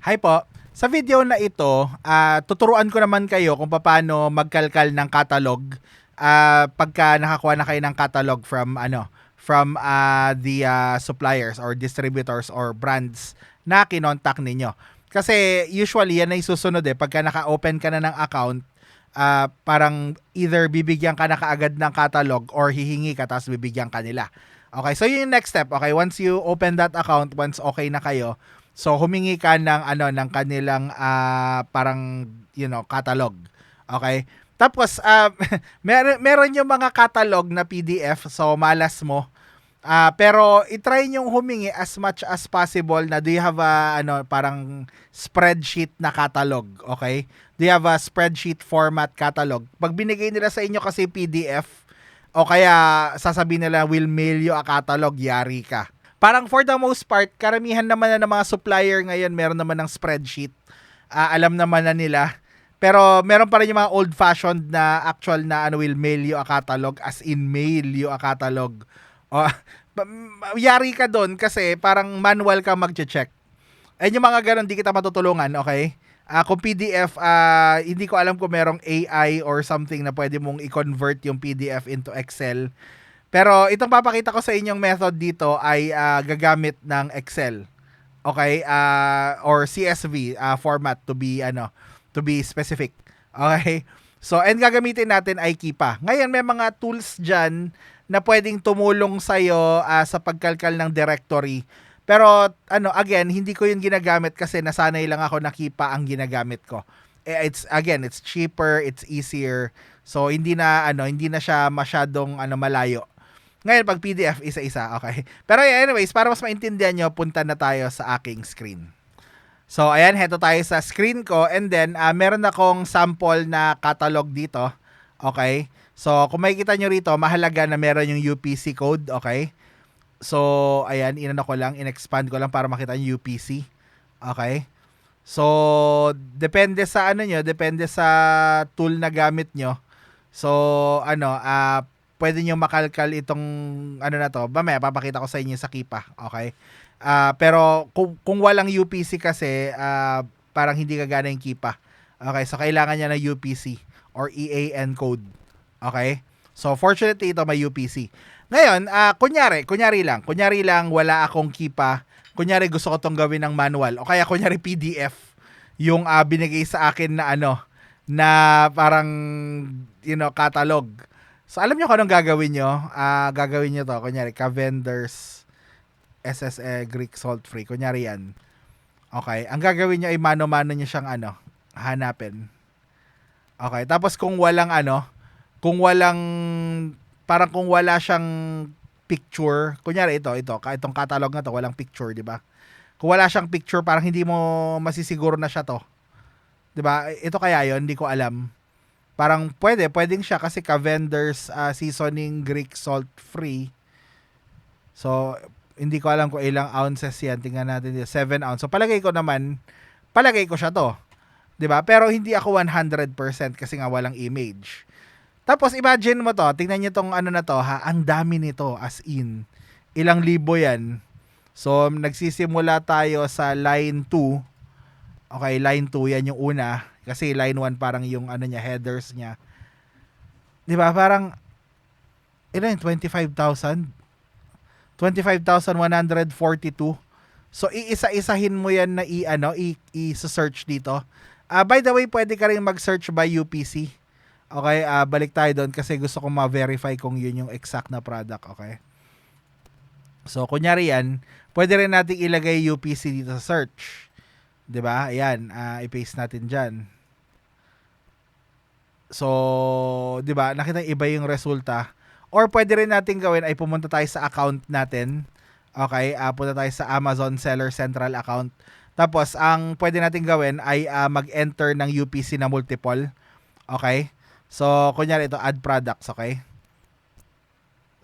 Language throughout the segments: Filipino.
Hi po. Sa video na ito, ah, tuturuan ko naman kayo kung paano magkalkal ng catalog ah, pagka nakakuha na kayo ng catalog from ano, from ah, the ah, suppliers or distributors or brands na kinontak ninyo. Kasi usually yan ay susunod eh pagka naka-open ka na ng account, ah, parang either bibigyan ka na kaagad ng catalog or hihingi ka tapos bibigyan ka nila. Okay, so yun yung next step. Okay, once you open that account, once okay na kayo, So humingi ka ng ano ng kanilang ah, parang you know catalog. Okay? Tapos uh, meron meron yung mga catalog na PDF so malas mo. Ah, pero i-try niyo humingi as much as possible na do you have a ano parang spreadsheet na catalog, okay? Do you have a spreadsheet format catalog? Pag binigay nila sa inyo kasi PDF o kaya sasabihin nila will mail you a catalog, yari ka parang for the most part, karamihan naman na ng mga supplier ngayon meron naman ng spreadsheet. Uh, alam naman na nila. Pero meron pa rin yung mga old-fashioned na actual na ano will mail you a catalog as in mail you a catalog. O, yari ka doon kasi parang manual ka mag-check. Ayun yung mga ganun, di kita matutulungan, okay? Uh, kung PDF, uh, hindi ko alam kung merong AI or something na pwede mong i-convert yung PDF into Excel pero itong papakita ko sa inyong method dito ay uh, gagamit ng Excel. Okay? Uh, or CSV uh, format to be ano, to be specific. Okay? So, and gagamitin natin ay Kipa. Ngayon may mga tools diyan na pwedeng tumulong sa iyo uh, sa pagkalkal ng directory. Pero ano, again, hindi ko 'yun ginagamit kasi nasanay lang ako na Kipa ang ginagamit ko. Eh, it's again, it's cheaper, it's easier. So hindi na ano, hindi na siya masyadong ano malayo ngayon, pag PDF, isa-isa, okay. Pero anyways, para mas maintindihan nyo, punta na tayo sa aking screen. So, ayan, heto tayo sa screen ko. And then, uh, meron akong sample na catalog dito. Okay. So, kung makikita nyo rito, mahalaga na meron yung UPC code. Okay. So, ayan, inano ko lang, in-expand ko lang para makita yung UPC. Okay. So, depende sa ano nyo, depende sa tool na gamit nyo. So, ano, uh, pwede nyo makalkal itong ano na to. Mamaya papakita ko sa inyo sa Kipa. Okay? Uh, pero kung, kung walang UPC kasi, uh, parang hindi gagana yung Kipa. Okay? So, kailangan niya ng UPC or EAN code. Okay? So, fortunately, ito may UPC. Ngayon, uh, kunyari, kunyari lang, kunyari lang wala akong Kipa. Kunyari gusto ko tong gawin ng manual. O kaya kunyari PDF yung uh, binigay sa akin na ano, na parang, you know, catalog So, alam nyo kung anong gagawin nyo? Uh, gagawin nyo to. Kunyari, ka-vendors SSE Greek Salt Free. Kunyari yan. Okay. Ang gagawin nyo ay mano-mano nyo siyang ano, hanapin. Okay. Tapos kung walang ano, kung walang, parang kung wala siyang picture, kunyari ito, ito, itong catalog na to, walang picture, di ba? Kung wala siyang picture, parang hindi mo masisiguro na siya to. Di ba? Ito kaya yon hindi ko alam parang pwede, pwedeng siya kasi ka-vendors uh, seasoning Greek salt free. So, hindi ko alam kung ilang ounces yan. Tingnan natin dito. 7 ounce. So, palagay ko naman, palagay ko siya to. 'di ba? Pero hindi ako 100% kasi nga walang image. Tapos imagine mo to, tingnan niyo tong ano na to ha, ang dami nito as in. Ilang libo 'yan. So nagsisimula tayo sa line 2. Okay, line 2 yan yung una. Kasi line 1 parang yung ano niya, headers niya. 'Di ba? Parang ilan 25,000 25,142. So iisa-isahin mo 'yan na i ano, i, i-search dito. Uh, by the way, pwede ka rin mag-search by UPC. Okay, uh, balik tayo doon kasi gusto kong ma-verify kung yun yung exact na product, okay? So, kunyari yan, pwede rin natin ilagay UPC dito sa search. 'Di ba? Ayan, uh, i-paste natin diyan. So, 'di ba? Nakita iba yung resulta. Or pwede rin natin gawin ay pumunta tayo sa account natin. Okay, uh, punta tayo sa Amazon Seller Central account. Tapos, ang pwede natin gawin ay uh, mag-enter ng UPC na multiple. Okay? So, kunyari ito, add products, okay?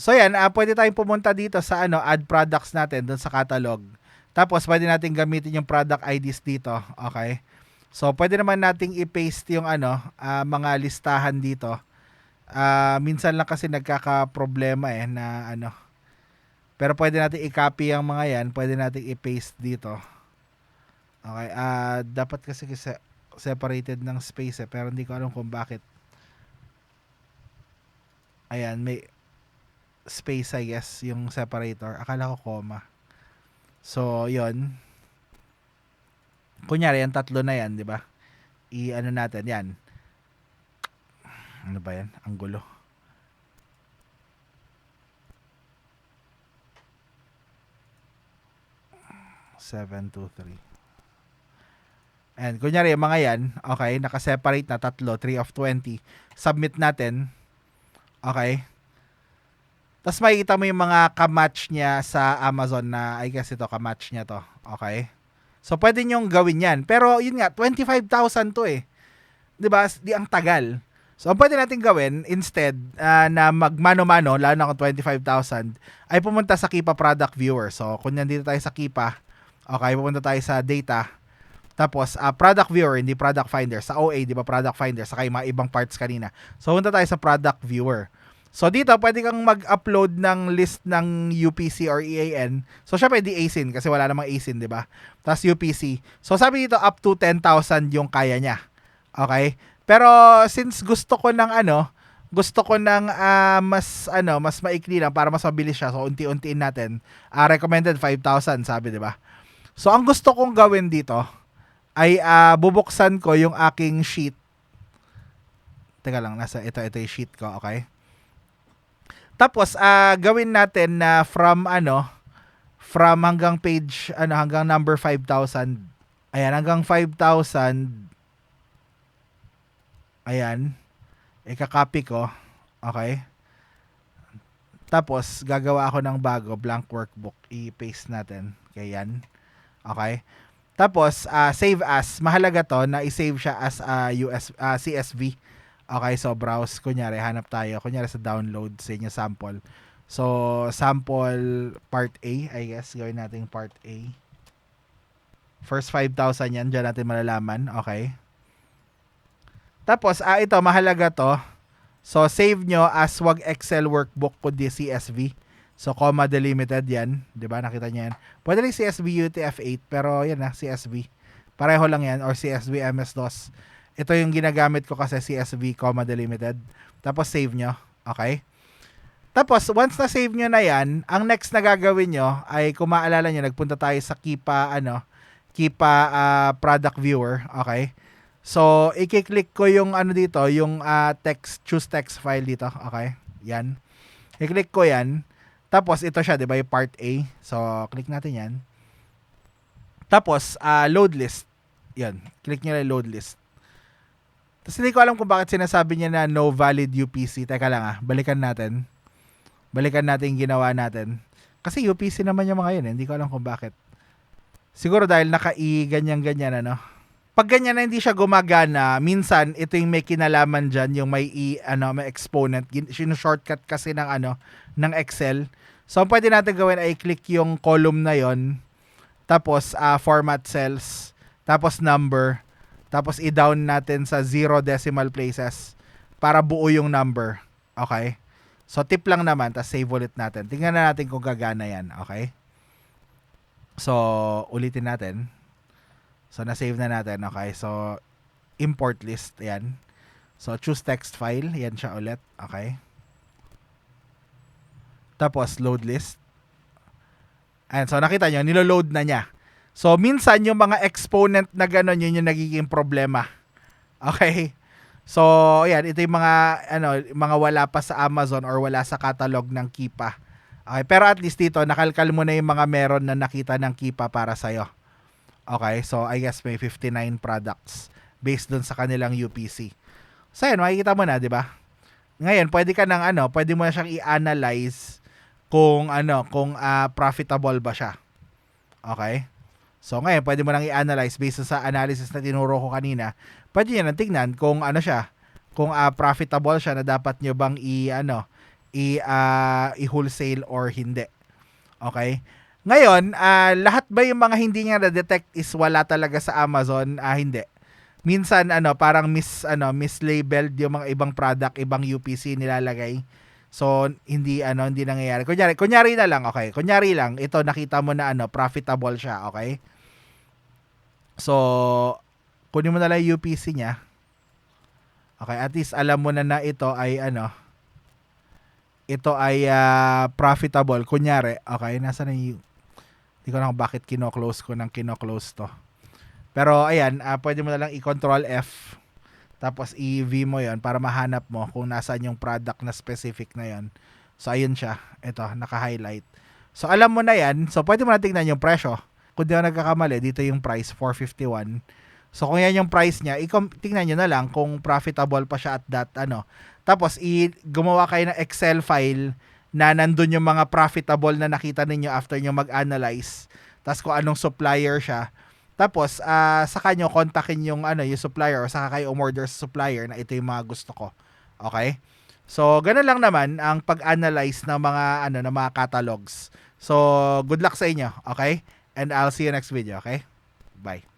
So, yan, uh, pwede tayong pumunta dito sa ano, add products natin doon sa catalog. Tapos, pwede natin gamitin yung product IDs dito. Okay? So, pwede naman nating i-paste yung ano, uh, mga listahan dito. Uh, minsan lang kasi nagkaka-problema eh na ano. Pero pwede natin i-copy yung mga yan. Pwede natin i-paste dito. Okay, ah dapat kasi kasi separated ng space eh, pero hindi ko alam kung bakit. Ayan, may space I guess yung separator. Akala ko comma. So, yon Kunyari, yan tatlo na yan, di ba? I-ano natin, yan. Ano ba yan? Ang gulo. Seven, two, three. And kunyari, yung mga yan, okay, nakaseparate na tatlo, 3 of 20. Submit natin. Okay. Tapos makikita mo yung mga kamatch niya sa Amazon na, I guess ito, kamatch niya to. Okay. So, pwede nyong gawin yan. Pero, yun nga, 25,000 to eh. ba Di ang tagal. So, ang pwede natin gawin, instead uh, na magmano-mano, lalo na kung 25,000, ay pumunta sa Kipa Product Viewer. So, kung nandito tayo sa Kipa, okay, pumunta tayo sa Data, tapos, uh, Product Viewer, hindi Product Finder. Sa OA, di ba, Product Finder, saka yung mga ibang parts kanina. So, punta tayo sa Product Viewer. So, dito, pwede kang mag-upload ng list ng UPC or EAN. So, syempre, di ASIN kasi wala namang ASIN, di ba? Tapos UPC. So, sabi dito, up to 10,000 yung kaya niya. Okay? Pero since gusto ko ng ano, gusto ko ng uh, mas ano, mas maikli lang para mas mabilis siya. So unti-untiin natin. Uh, recommended 5,000 sabi, 'di ba? So ang gusto kong gawin dito ay uh, bubuksan ko yung aking sheet. Teka lang, nasa ito ito yung sheet ko, okay? Tapos uh, gawin natin na from ano, from hanggang page ano hanggang number 5,000. Ayan, hanggang 5,000 Ayan. Ika-copy ko. Okay. Tapos, gagawa ako ng bago, blank workbook. I-paste natin. Kaya yan. Okay. Tapos, uh, save as. Mahalaga to na i-save siya as uh, US, uh, CSV. Okay, so browse. Kunyari, hanap tayo. Kunyari sa download sa inyo sample. So, sample part A, I guess. Gawin natin part A. First 5,000 yan. Diyan natin malalaman. Okay. Tapos, ah, ito, mahalaga to. So, save nyo as wag Excel workbook kundi CSV. So, comma delimited yan. ba diba? Nakita nyo yan. Pwede rin CSV UTF-8, pero yan na, CSV. Pareho lang yan, or CSV MS-DOS. Ito yung ginagamit ko kasi CSV, comma delimited. Tapos, save nyo. Okay? Tapos, once na save nyo na yan, ang next na gagawin nyo ay, kung maalala nyo, nagpunta tayo sa Kipa, ano, Kipa uh, product viewer. Okay? So, i-click ko yung ano dito, yung uh, text, choose text file dito. Okay? Yan. I-click ko yan. Tapos, ito siya, di ba, yung part A. So, click natin yan. Tapos, uh, load list. Yan. Click nyo na load list. Tapos, hindi ko alam kung bakit sinasabi niya na no valid UPC. Teka lang ah, balikan natin. Balikan natin yung ginawa natin. Kasi UPC naman yung mga yun eh. Hindi ko alam kung bakit. Siguro dahil naka-i ganyan-ganyan ano pag ganyan na hindi siya gumagana, minsan ito yung may kinalaman diyan, yung may i ano, may exponent, sino shortcut kasi ng ano, ng Excel. So ang pwede natin gawin ay click yung column na 'yon. Tapos uh, format cells, tapos number, tapos i-down natin sa zero decimal places para buo yung number. Okay? So tip lang naman, tapos save ulit natin. Tingnan na natin kung gagana 'yan, okay? So ulitin natin. So, na-save na natin. Okay. So, import list. Yan. So, choose text file. Yan siya ulit. Okay. Tapos, load list. Ayan. So, nakita nyo, nilo-load na niya. So, minsan yung mga exponent na gano'n, yun yung nagiging problema. Okay. So, ayan, ito yung mga, ano, mga wala pa sa Amazon or wala sa catalog ng Kipa. Okay, pero at least dito, nakalkal mo na yung mga meron na nakita ng Kipa para sa'yo. Okay, so I guess may 59 products based dun sa kanilang UPC. So yun, makikita mo na, di ba? Ngayon, pwede ka nang ano, pwede mo na siyang i-analyze kung ano, kung uh, profitable ba siya. Okay? So ngayon, pwede mo nang i-analyze based sa analysis na tinuro ko kanina. Pwede niyo nang tingnan kung ano siya, kung uh, profitable siya na dapat nyo bang i ano, i uh, i-wholesale or hindi. Okay? Ngayon, uh, lahat ba yung mga hindi niya na-detect is wala talaga sa Amazon? Uh, hindi. Minsan ano, parang mis ano, mislabeled yung mga ibang product, ibang UPC nilalagay. So hindi ano, hindi nangyayari. Kunyari, kunyari na lang, okay. Kunyari lang, ito nakita mo na ano, profitable siya, okay? So, kunin mo na lang yung UPC niya. Okay, at least alam mo na na ito ay ano, ito ay ah, profitable. Kunyari, okay, nasa na yung, hindi ko na bakit kino-close ko ng kino-close to. Pero ayan, ah, pwede mo na lang i-control F. Tapos i-V mo yon para mahanap mo kung nasaan yung product na specific na yon. So ayun siya. Ito, naka-highlight. So alam mo na yan. So pwede mo na tingnan yung presyo. Kung di ako nagkakamali, dito yung price, 451. So kung yan yung price niya, i- tingnan nyo na lang kung profitable pa siya at that ano. Tapos i gumawa kayo ng Excel file na nandun yung mga profitable na nakita ninyo after nyo mag-analyze. Tapos kung anong supplier siya. Tapos ah saka nyo kontakin yung ano yung supplier o saka kayo umorder sa supplier na ito yung mga gusto ko. Okay? So, ganun lang naman ang pag-analyze ng mga ano ng mga catalogs. So, good luck sa inyo, okay? And I'll see you next video, okay? Bye.